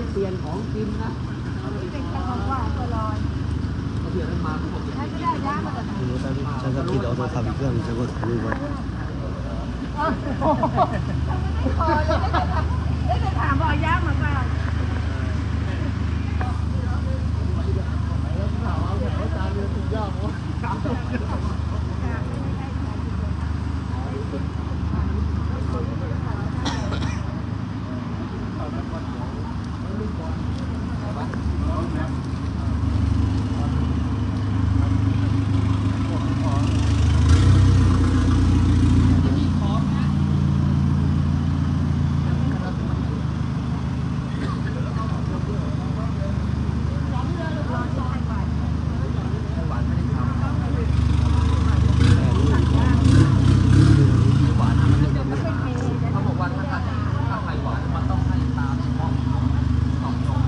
ได้เปลี่ยนของกินนะเป็นจังหวะตัวลอยเขาเปลี่ยนนั้นมาเขาบอกใช้ก็ได้ย่ามาแต่ไม่รู้ฉันฉันก็คิดเอาโทรศัพท์อีกเครื่องฉันก็ถ่ายรูปไว้ไม่พอเลยได้จะถามว่าย่ามาเปล่าเขาบอกว่าถ้าถ้าไข่หวานมันต้องให้ตามห้องสองชง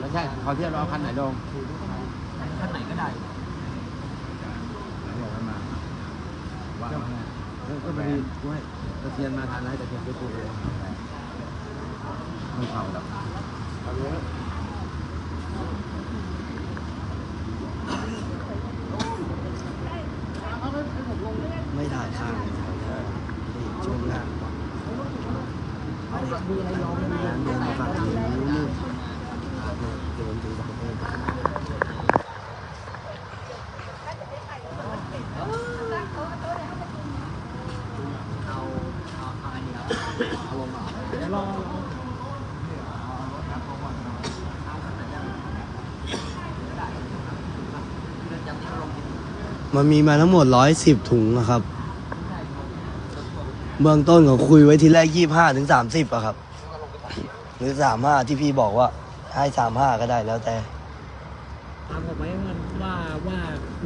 ไม่ใช่เขาเทียบเราเอาคันไหนลงขั้นไหนก็ได้บอกมันมาว่ามาไงก็พอดีกูให้ตะเทียนมาทานให้ตะเทียนไปกูเลยไม่เข้าหรอกไม่ถ่ายข้างนี่ช่วงหน้ามีอะไรลองมีร้านเดินมาฝั่งนี้นู่นเดินถึงฝั่งนี้เอาเอาเอาอันนี้ครับเอาลงมาเดี๋ยวลองเดือนจำที่เขาลง มันมีมาทั้งหมดร้อยสิบถุงนะครับ เบื้องต้นเขาคุยไว้ทีแรกยี่ห้าถึงสามสิบอะครับ หรือสามห้าที่พี่บอกว่า ให้สามห้าก็ได้แล้วแต่ถามผมไหมว่าว่าว่า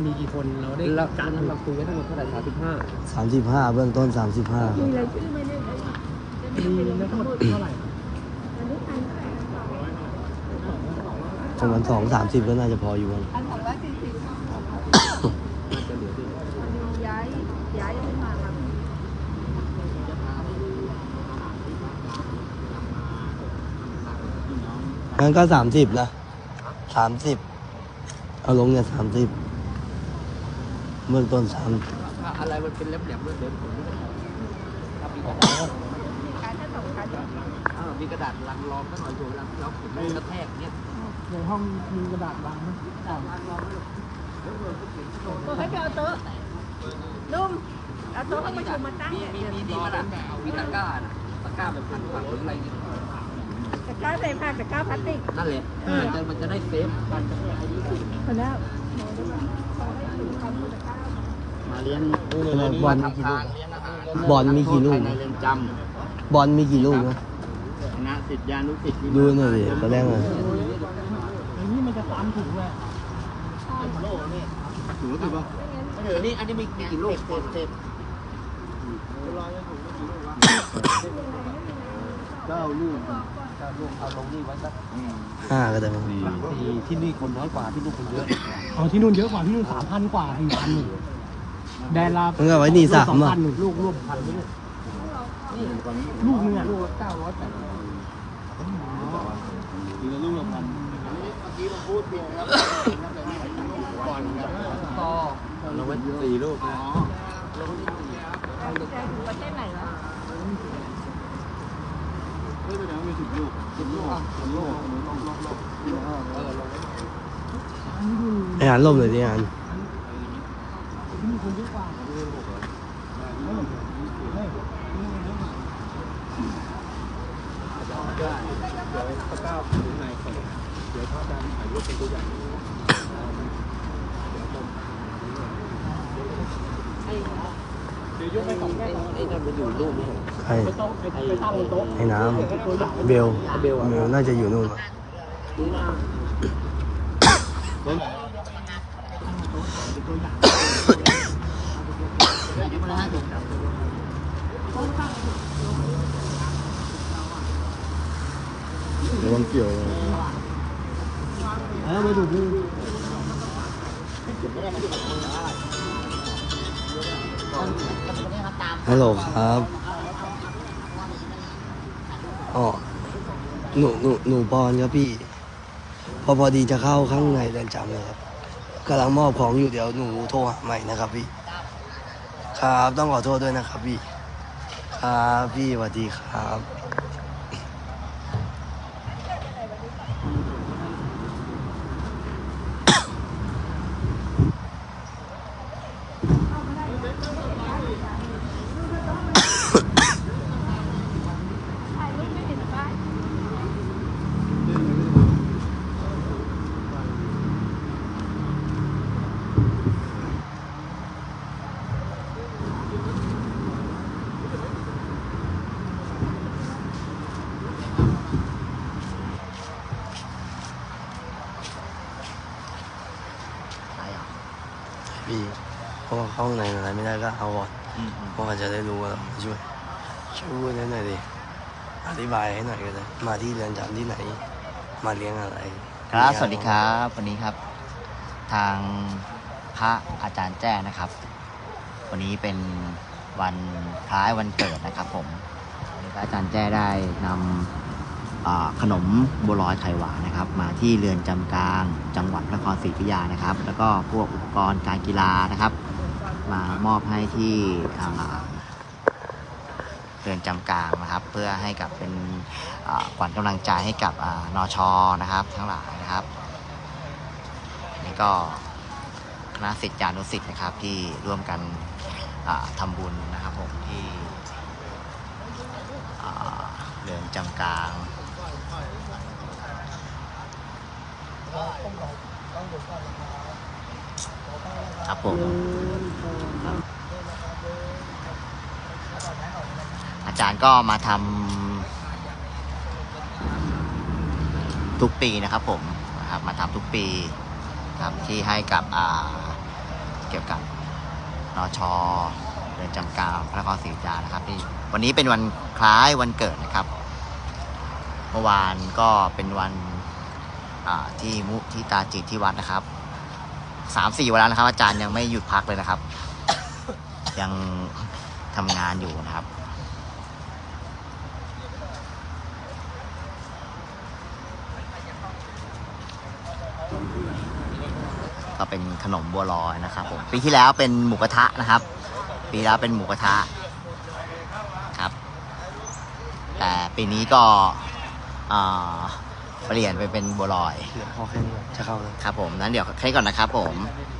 มีกี่คนเราได้แล้วการนั้นเราคุยไว้ทั้งหมดเท่าไหร่สามสิบห้าสามสิบห้าเบื้องต้นสามสิบห้ามีอะไรชื่อไม่ได้เลยมีแล้วทั้งหมดเท่าไหร่อันนี้พันประมาณสองสามสิบก็น่าจะพออยู่มั้งพันสองร้อยสี่สิบย้ายย้ายขึ้นมาครับ งั้นก็สามสิบนะสามสิบเอาลงเนี่ยสามสิบเบื้องต้นสามถ้าอะไรมันเป็นแหลมๆด้วยเดี๋ยวผมไม่ได้ถ้ามีกระดาษการถ้าสองการถ้ามีกระดาษลังรองก็หน่อยดูเวลาที่เราขุดกระแทกเนี่ยในห้องมีกระดาษวางไหมอ่าตัวให้ไปเอาโต๊ะนุ่มเอาโต๊ะเข้าประชุมมาตั้งมีเนี่ยมีมีมีกระดาษมีตะกร้าน่ะตะกร้าแบบพันผักหรืออะไรเนี่ย แต่ก้าใส่ผ้าแต่ก้าพลาสติกนั่นแหละมันจะมันจะได้เซฟคนแล้วมาเลี้ยงบอลมีกี่ลูกบอลมีกี่ลูกบอลมีกี่ลูกนะคณะศิษยานุศิษย์ดูหน่อยดิตอนแรกเลยอันนี้มันจะตามถุงเลยถือว่าถือป่ะอันนี้อันนี้มีกี่ลูกเซฟเซฟเก้าลูก เอาลงนี่ไว้สักห้าก็ได้มั้งที่นี่คนน้อยกว่าที่นู่นคนเยอะเอาที่นู่นเยอะกว่าที่นู่นสามพันกว่าถึงพันหนึ่งแดนลามันก็ไว้นี่สามสองอะพันหนึ่งลูกรวมพันไม่ลูกลูกนึงอะลูกเก้าร้อยแปดทีละลูกละพันเมื่อกี้เราพูดผิดครับก่อนครับต่อเราไว้สี่ลูกนะประเทศไหนวะไม่เป็นไรมีสิบลูกสิบลูกสิบลูกต้องลอกลอกเออลงไอหานลมเลยดิหานมีคนเยอะกว่าได้เดี๋ยวตะกร้าถึงไหนก่อนเดี๋ยวพระ อาจารย์ถ่า ใครไอ้น้ำเบลเบลอะเบลน่าจะอยู่นู่นวะระวังเกี่ยวเออมาดูดู ฮัลโหลครับอ๋อหนูหนูหนูปอนครับพี่ พอพอดีจะเข้าข้างในเรือนจำเลยครับกำลังมอบของอยู่เดี๋ยวหนูโทรหาใหม่นะครับพี่ ครับต้องขอโทษด้วยนะครับพี่ ครับพี่สวัสดีครับ ถ่ายรูปไม่เห็นป้าย พี่ เพราะว่าเข้าข้างในอะไรไม่ได้ก็เอาก่อนเพราะว่าจะได้รู้ว่าเราช่วย ช่วยหน่อยดิอธิบายให้หน่อยก็ได้มาที่เรือนจำที่ไหน มาเลี้ยงอะไรครับสวัสดีครับวันนี้ครับ ทางพระอาจารย์แจ้นะครับ วันนี้เป็นวันคล้ายวันเกิดนะครับ ผมวันนี้พระอาจารย์แจ้ได้นำอ่าขนมบัวลอยไข่หวานนะครับ มาที่เรือนจำกลางจังหวัดนครศรีอยุธยานะครับ แล้วก็พวกอุปกรณ์การกีฬานะครับ มามอบให้ที่เรือนจำกลางนะครับ เพื่อให้กับเป็นอ่าขวัญกำลังใจให้กับอนอชอนะครับ ทั้งหลายนะครับนี่ก็คณะสิทธิานุสิทธิ์นะครับที่ร่วมกันทำบุญนะครับผมที่เรือนจำกลางครับ ผม อาจารย์ก็มาทำทุกปีนะครับผมนะครับมาทำทุกปีครับที่ให้กับเกี่ยวกับนอชอเรือนจำกลางพระนครศรีอยุธยานะครับที่วันนี้เป็นวันคล้ายวันเกิดนะครับ เมื่อวานก็เป็นวันที่มุที่ตาจิตที่วัดนะครับ สามสี่วันแล้วนะครับ อาจารย์ยังไม่หยุดพักเลยนะครับ ยังทำงานอยู่นะครับก็เป็นขนมบัวลอยนะครับผมปีที่แล้วเป็นหมูกระทะนะครับ ปีแล้วเป็นหมูกระทะครับ แต่ปีนี้ก็อ่า เปลี่ยนไปเป็นบัวลอยเหลือพอแค่นี้ก่อนจะเข้าแล้ว ครับผมนั้นเดี๋ยวแค่นี้ก่อนนะครับผมค